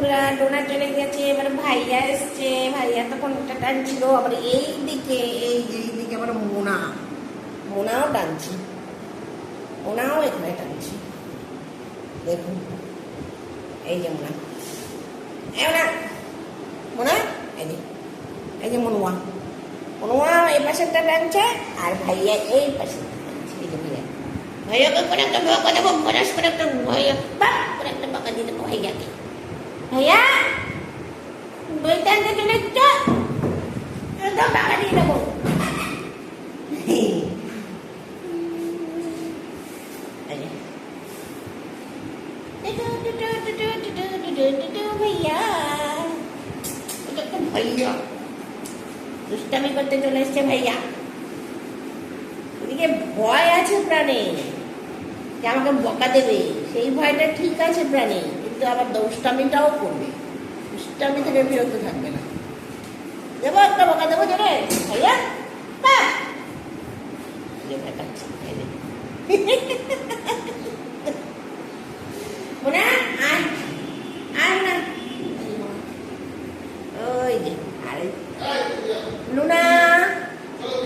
বন্ধুরা ডোনা চলে গেছে এবার ভাইয়া এসছে, ভাইয়া তখন একটা টানছিল, আবার এই দিকে এই এই দিকে আবার মোনা। মোনাও টানছি। মোনাও এখানে টানছি। দেখুন। এই যে মোনা। এই মোনা। মোনা, এই যে। এই যে মনুয়া। মনুয়া এই পাশেরটা টানছে, আর ভাইয়া এই টানছে। এই যে ভাইয়া। ভাইয়াকে করে একটা করে একটা ভাইয়া, বাপ করে একটা বকা দিয়ে দেবো ভাইয়াকে। ভাইয়া দিয়ে দেবো। ভাইয়া দুষ্টামি করতে চলে ভাইয়া। ভয় আছে প্রাণে। আমাকে বকা দেবে, সেই ভয়টা ঠিক আছে প্রাণে। কিন্তু আবার দুষ্টামিটাও করবে। দুষ্টামি থেকে বিরত থাকবে না। দেবো একটা বকা দেবো। ওই যে, আরে, লুনা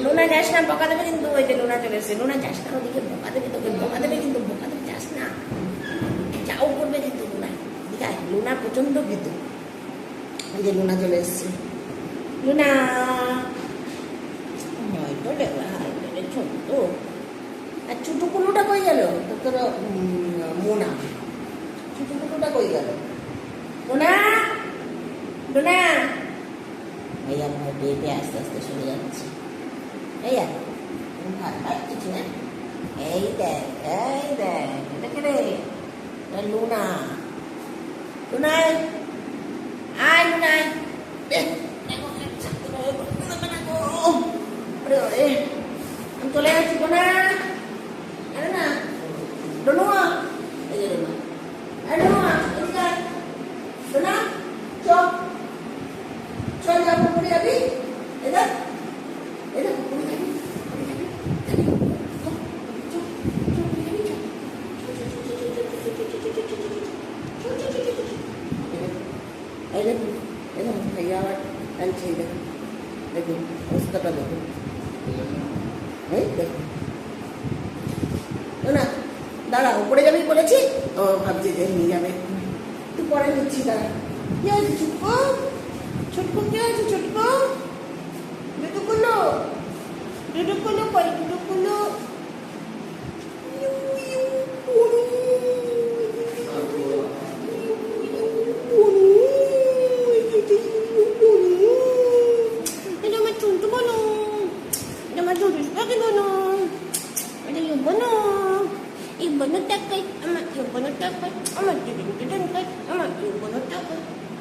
লুনা যাস না বকা দেবে কিন্তু ওই যে লুনা চলে এসেছে। লুনা যাস না ওদিকে বকা দেবে তোকে বকা লুনা প্রচণ্ড ভীতু। যে লুনা চলে এসছে। লুনা। হয়তো ছোট্ট। আর ছোটো কুলুটা কই গেল? তোর মোনা। ছোটো কুলুটা কই গেল? লুনা? ভাইয়া ভয় পেয়ে পেয়ে আস্তে আস্তে সরে যাচ্ছে। এই আর ভয় পাই কিছু না। এই দেখ এই দেখ এটা কে রে? লুনা। লুনাই আয় লুনাই দেখ, দেখো, চাকরি করে করতে না গো। ওরে, ওরে, আমি চলে যাচ্ছি লুনা আরে না লুনুয়া এই যে লুনা আরে লুনুয়া এদিকে আয়। লুনা চল চল যা পুকুরে যাবি এদের এদের পুকুরে যাবি পুকুরে যাবি যাবি চল, চল, চল, পুকুরে যাবি, চল। এই দেখুন দেখুন ভাইয়া আবার টানছে এই দেখুন দেখুন অবস্থাটা দেখুন এই দেখুন না, না দাঁড়া উপরে যাবি বলেছি? ও ভাবছি যে নিয়ে যাবে। তুই পরে নিচ্ছি দাঁড়া। কি আছে ছুটকো ছুটকো কি আছে ছুটকো 横の高い、あま、横の高い、あま、ドゥルンドゥルンかい、あま、横の高い。